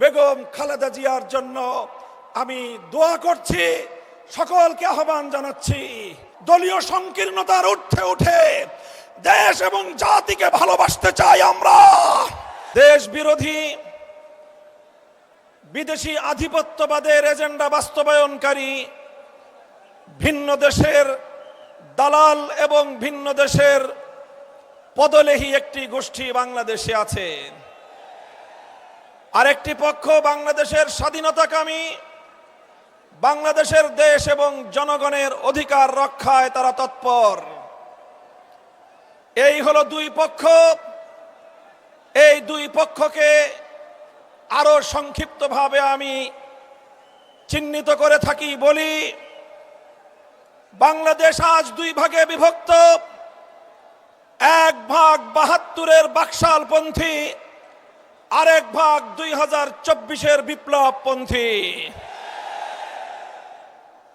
বেগম খালেদা জিয়ার জন্য আমি দোয়া করছি, সকলকে আহ্বান জানাচ্ছি, দলীয় সংকীর্ণতার উঠে উঠে দেশ এবং জাতিকে ভালোবাসতে চাই আমরা। দেশ বিরোধী বিদেশি আধিপত্যবাদের এজেন্ডা বাস্তবায়নকারী ভিন্ন দেশের দালাল এবং ভিন্ন দেশের পদলেহী একটি গোষ্ঠী বাংলাদেশে আছে। আরেকটি পক্ষ বাংলাদেশের স্বাধীনতাকামী, বাংলাদেশের দেশ এবং জনগণের অধিকার রক্ষায় তারা তৎপর। এই হলো দুই পক্ষ। এই দুই পক্ষকে আরও সংক্ষিপ্তভাবে আমি চিহ্নিত করে থাকি, বলি, বাংলাদেশ আজ দুই ভাগে বিভক্ত। এক ভাগ বাহাত্তরের বাকশালপন্থী আরেক ভাগ দুই হাজার চব্বিশের বিপ্লবপন্থী।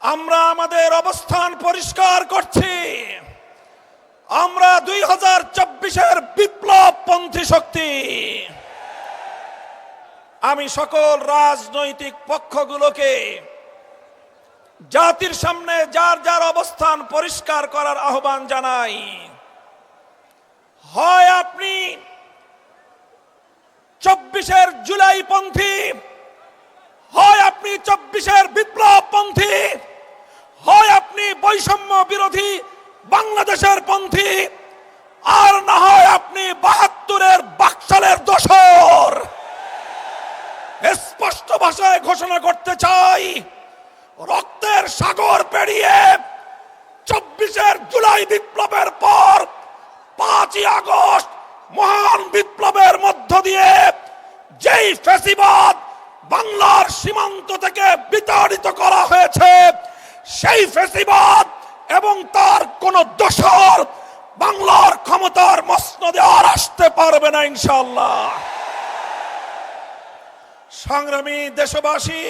আমরা আমাদের অবস্থান পরিষ্কার করছি। আমরা দুই হাজার চব্বিশের বিপ্লবপন্থী শক্তি। আমি সকল রাজনৈতিক পক্ষগুলোকে জাতির সামনে যার যার অবস্থান পরিষ্কার করার আহ্বান জানাই। হয় আপনি চব্বিশের জুলাই পন্থী। হয় আপনি চব্বিশের বিপ্লব পন্থী, হয় আপনি বৈষম্য বিরোধী বাংলাদেশের পন্থী, আর না হয় আপনি বাহাত্তরের বাকশালের দোসর। স্পষ্ট ভাষায় ঘোষণা করতে চাই, রক্তের সাগর পেরিয়ে চব্বিশের জুলাই বিপ্লবের পর পাঁচই আগস্ট মহান বিপ্লবের মধ্য দিয়ে যেই ফেসিবাদ বাংলার সীমান্ত থেকে বিতাড়িত করা হয়েছে, সেই ফেসিবাদ এবং তার কোন দোষর বাংলার ক্ষমতার মসনদে আর আসতে পারবে না ইনশাল্লাহ সংগ্রামী দেশবাসী,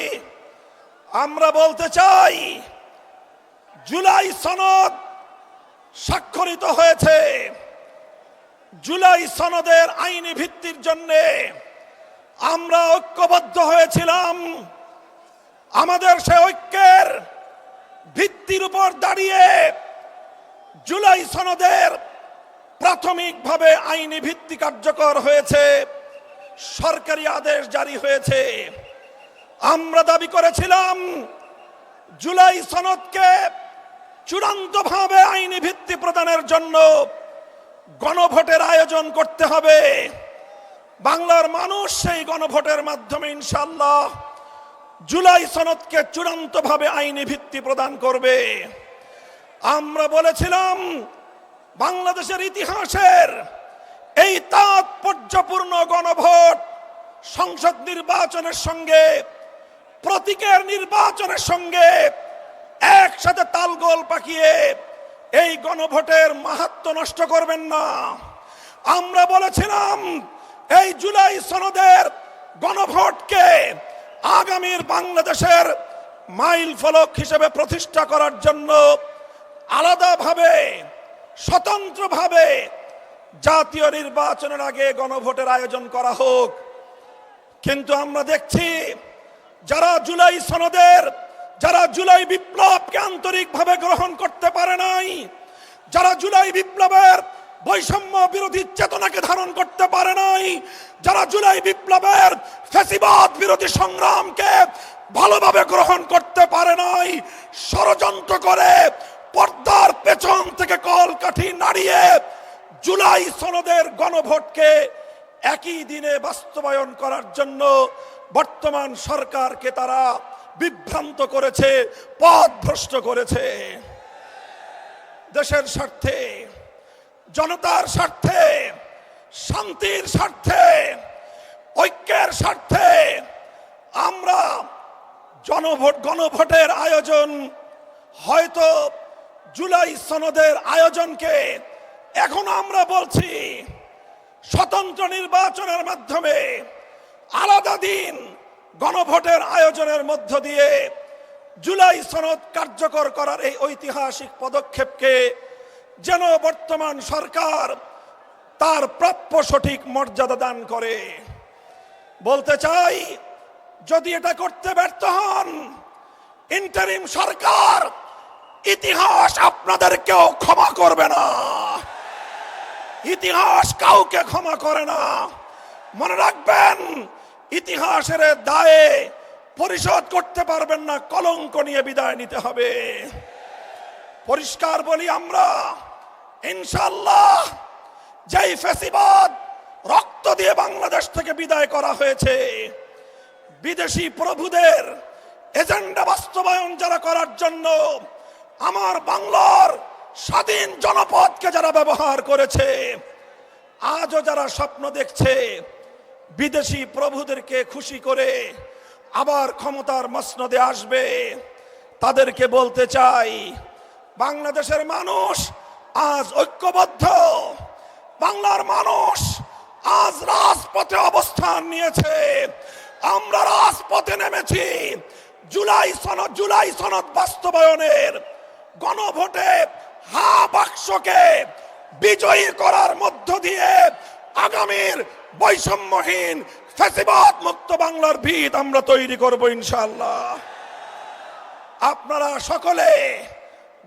আমরা বলতে চাই, জুলাই সনদ স্বাক্ষরিত হয়েছে। জুলাই সনদের আইনি ভিত্তির জন্য আমরা ঐক্যবদ্ধ হয়েছিলাম। আমাদের সে ঐক্যের ভিত্তির উপর দাঁড়িয়ে জুলাই সনদের প্রাথমিকভাবে আইনি ভিত্তি কার্যকর হয়েছে, সরকারি আদেশ জারি হয়েছে। আমরা দাবি করেছিলাম, জুলাই সনদকে চূড়ান্তভাবে আইনি ভিত্তি প্রদানের জন্য গণভোটের আয়োজন করতে হবে। বাংলার মানুষ সেই গণভোটের মাধ্যমে ইনশাল্লাহ জুলাই সনদকে চূড়ান্তভাবে আইনি ভিত্তি প্রদান করবে। আমরা বলেছিলাম, বাংলাদেশের ইতিহাসের এই তাৎপর্যপূর্ণ গণভোট সংসদ নির্বাচনের সঙ্গে, প্রতীকের নির্বাচনের সঙ্গে একসাথে তালগোল পাকিয়ে এই গণভোটের মাহাত্ম নষ্ট করবেন না। আমরা বলেছিলাম এই জুলাই সনদের গণভোটকে আগামীর বাংলাদেশের মাইল ফলক হিসেবে প্রতিষ্ঠা করার জন্য আলাদাভাবে, স্বতন্ত্রভাবে জাতীয় নির্বাচনের আগে গণভোটের আয়োজন করা হোক। কিন্তু আমরা দেখছি যারা জুলাই সনদের, যারা জুলাই বিপ্লবকে আন্তরিকভাবে গ্রহণ করতে পারে নাই, যারা জুলাই বিপ্লবের বৈষম্য বিরোধী চেতনাকে ধারণ করতে পারে নাই। যারা জুলাই বিপ্লবের ফ্যাসিবাদ বিরোধী সংগ্রামকে ভালোভাবে গ্রহণ করতে পারে নাই, ষড়যন্ত্র করে পর্দার পেছন থেকে কলকাঠি নাড়িয়ে জুলাই সনদের গণভোটকে একই দিনে বাস্তবায়ন করার জন্য বর্তমান সরকারকে তারা বিভ্রান্ত করেছে পথ ভ্রষ্ট করেছে। দেশের স্বার্থে জনতার স্বার্থে, শান্তির স্বার্থে, ঐক্যের স্বার্থে আমরা জনভোট, গণভোটের আয়োজন, হয়তো জুলাই সনদের আয়োজনকে এখন আমরা বলছি স্বতন্ত্র নির্বাচনের মাধ্যমে আলাদা দিন গণভোটের আয়োজনের মধ্য দিয়ে জুলাই সনদ কার্যকর করার এই ঐতিহাসিক পদক্ষেপকে যেন বর্তমান সরকার তার প্রাপ্য সঠিক মর্যাদা দান করে। বলতে চাই, যদি এটা করতে ব্যর্থ হন ইন্টারিম সরকার ইতিহাস আপনাদেরকেও ক্ষমা করবে না। ইতিহাস কাউকে ক্ষমা করে না। মনে রাখবেন, ইতিহাসের দায়ে পরিশোধ করতে পারবেন না, কলঙ্ক নিয়ে বিদায় নিতে হবে। পরিষ্কার বলি আমরা ইনশাল্লাহ যেই ফেসিবাদ রক্ত দিয়ে বাংলাদেশ থেকে বিদায় করা হয়েছে, বিদেশি প্রভুদের এজেন্ডা বাস্তবায়ন যারা করার জন্য আমার বাংলার স্বাধীন জনপদকে যারা ব্যবহার করেছে, আজও যারা স্বপ্ন দেখছে বিদেশি প্রভুদেরকে খুশি করে আবার ক্ষমতার মসনদে আসবে, তাদেরকে বলতে চাই, বাংলাদেশের মানুষ আজ ঐক্যবদ্ধ। বাংলার মানুষ আজ রাজপথে অবস্থান নিয়েছে। আমরা রাজপথে নেমেছি। জুলাই সনদ জুলাই সনদ বাস্তবায়নের গণভোটে হা বাক্সকে বিজয়ী করার মধ্য দিয়ে আগামীর বৈষম্যহীন, ফেসিবাদ মুক্ত বাংলার ভিত আমরা তৈরি করব ইনশাল্লাহ আপনারা সকলে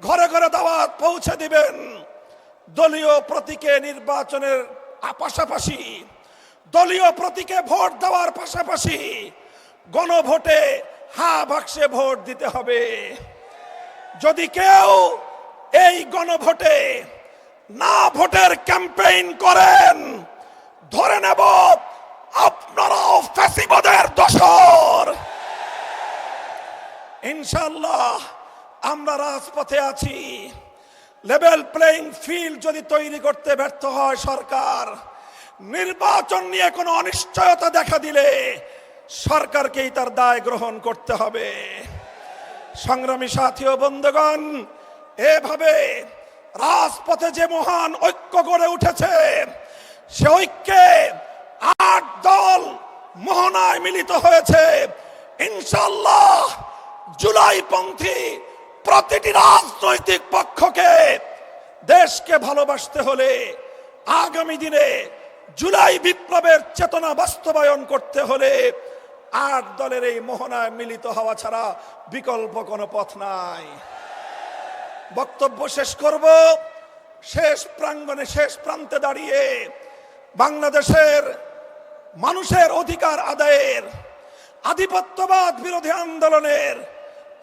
ঘরে ঘরে দাওয়াত পৌঁছে দিবেন। দলীয় প্রতীকে নির্বাচনের পাশাপাশি, দলীয় প্রতীকে ভোট দেওয়ার পাশাপাশি গণভোটে হা বাক্সে ভোট দিতে হবে। যদি কেউ এই গণভোটে না ভোটের ক্যাম্পেইন করেন, ধরে নেব আপনারাও ফ্যাসিবাদের দশর ইনশাল্লাহ আমরা রাজপথে আছি। লেভেল প্লেইং ফিল্ড যদি তৈরি করতে ব্যর্থ হয় সরকার, নির্বাচন নিয়ে কোনো অনিশ্চয়তা দেখা দিলে সরকারকেই তার দায় গ্রহণ করতে হবে। সংগ্রামী সাথী ও বন্ধুগণ, এভাবে রাজপথে যে মহান ঐক্য গড়ে উঠেছে, সে ঐক্যে আট দল মোহনায় মিলিত হয়েছে। ইনশাল্লাহ জুলাই পন্থী প্রতিটি রাজনৈতিক পক্ষকে দেশকে ভালোবাসতে হলে আগামী দিনে জুলাই বিপ্লবের চেতনা বাস্তবায়ন করতে হলে আট দলের এই মোহনায় মিলিত হওয়া ছাড়া বিকল্প কোনো পথ নাই। বক্তব্য শেষ করব। শেষ প্রাঙ্গণে শেষ প্রান্তে দাঁড়িয়ে বাংলাদেশের মানুষের অধিকার আদায়ের, আধিপত্যবাদ বিরোধী আন্দোলনের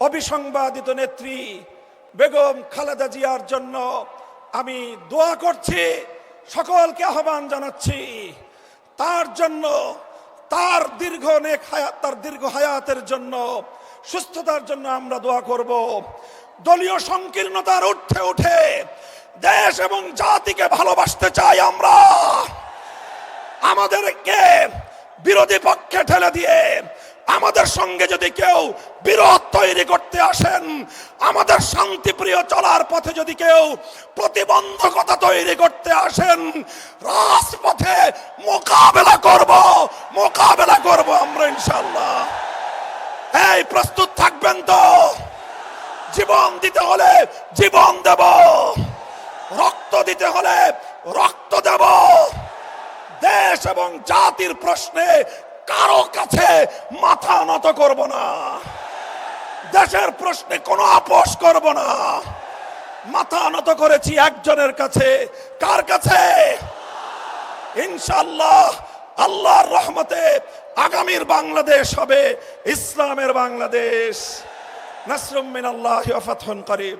অবিসংবাদিত নেত্রী বেগম খালেদা জিয়ার জন্য আমি দোয়া করছি, সকলকে আহ্বান জানাচ্ছি। তার জন্য, তার দীর্ঘ নেক হায়াত, তার দীর্ঘ হায়াতের জন্য, সুস্থতার জন্য আমরা দোয়া করব। দলীয় সংকীর্ণতার উঠে উঠে দেশ এবং জাতিকে ভালোবাসতে চাই আমরা। আমাদেরকে বিরোধী পক্ষে ঠেলে দিয়ে আমাদের সঙ্গে যদি কেউ বিরোধ তৈরি করতে আসেন, আমাদের শান্তিপ্রিয় চলার পথে যদি কেউ প্রতিবন্ধকতা তৈরি করতে আসেন, রাজপথে মোকাবেলা করব মোকাবেলা করব আমরা ইনশাল্লাহ এই, প্রস্তুত থাকবেন তো? জীবন দিতে হলে জীবন দেব। রক্ত দিতে হলে রক্ত দেব। দেশ এবং জাতির প্রশ্নে কারও কাছে মাথা নত করব না। দেশের প্রশ্নে কোনো আপোষ করব না। মাথা নত করেছি একজনের কাছে। কার কাছে? ইনশাল্লাহ আল্লাহর রহমতে আগামীর বাংলাদেশ হবে, ইসলামের বাংলাদেশ। নাসরুম মিনাল্লাহ ফাতহুন করিব